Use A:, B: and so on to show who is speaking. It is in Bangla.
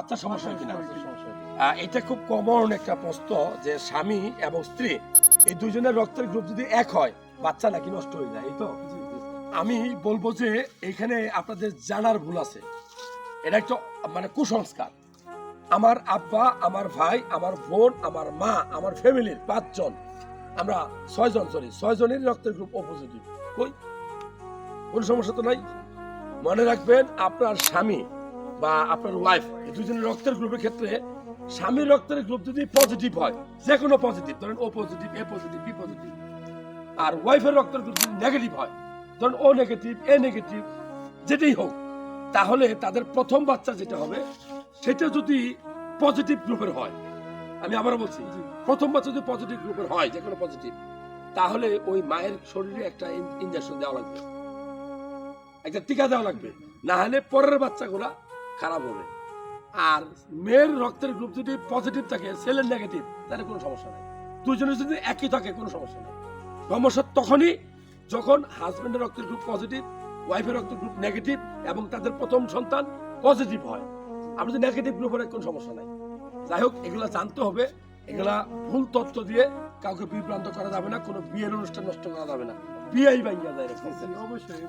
A: বাচ্চার সমস্যা হয় কিনা? এটা খুব কমন একটা প্রশ্ন যে স্বামী এবং স্ত্রী এই দুজনের রক্তের গ্রুপ যদি এক হয় বাচ্চা নাকি নষ্ট হয়ে যায় এই তো? আমি বলব যে এখানে আপনাদের জানার ভুল আছে। এটা একটা মানে কুসংস্কার। আমার আব্বা আমার ভাই আমার বোন আমার মা আমার ফ্যামিলির পাঁচজন আমরা ছয়জন সরি ছয়জনের রক্তের গ্রুপ ও পজিটিভ কই? কোনো সমস্যা তো নাই? মনে রাখবেন আপনার স্বামী বা আপনার ওয়াইফ দুজনের রক্তের গ্রুপের ক্ষেত্রে স্বামীর রক্তের গ্রুপ যদি পজিটিভ হয় যে কোনো পজিটিভ ধরেন O positive A positive B positive আর ওয়াইফের রক্তের গ্রুপ যদি নেগেটিভ হয় ধরেন ও নেগেটিভ এ নেগেটিভ যেটাই হোক তাহলে তাদের প্রথম বাচ্চা যেটা হবে সেটা যদি পজিটিভ গ্রুপের হয় আমি আবারও বলছি প্রথম বাচ্চা যদি পজিটিভ গ্রুপের হয় যে কোনো পজিটিভ তাহলে ওই মায়ের শরীরে একটা ইঞ্জেকশন দেওয়া লাগবে। একটা টিকা দেওয়া লাগবে। না হলে পরের বাচ্চাগুলা খারাপ হবে। আর মেয়ের রক্তের গ্রুপ যদি পজিটিভ থাকে সেলের নেগেটিভ তাহলে কোনো সমস্যা নেই। দুজনের যদি একই থাকে কোনো সমস্যা নেই। সমস্যা তখনই যখন হাজবেন্ডের রক্তের গ্রুপ পজিটিভ ওয়াইফের রক্তের গ্রুপ নেগেটিভ এবং তাদের প্রথম সন্তান পজিটিভ হয়। আমরা যদি নেগেটিভ গ্রুপ গ্রুপের কোনো সমস্যা নাই। যাই হোক এগুলা জানতে হবে। এগুলা ভুল তথ্য দিয়ে কাউকে বিভ্রান্ত করা যাবে না কোনো বিয়ের অনুষ্ঠান নষ্ট করা যাবে না। বিয়েই ভাঙ্গা যায়
B: অবশ্যই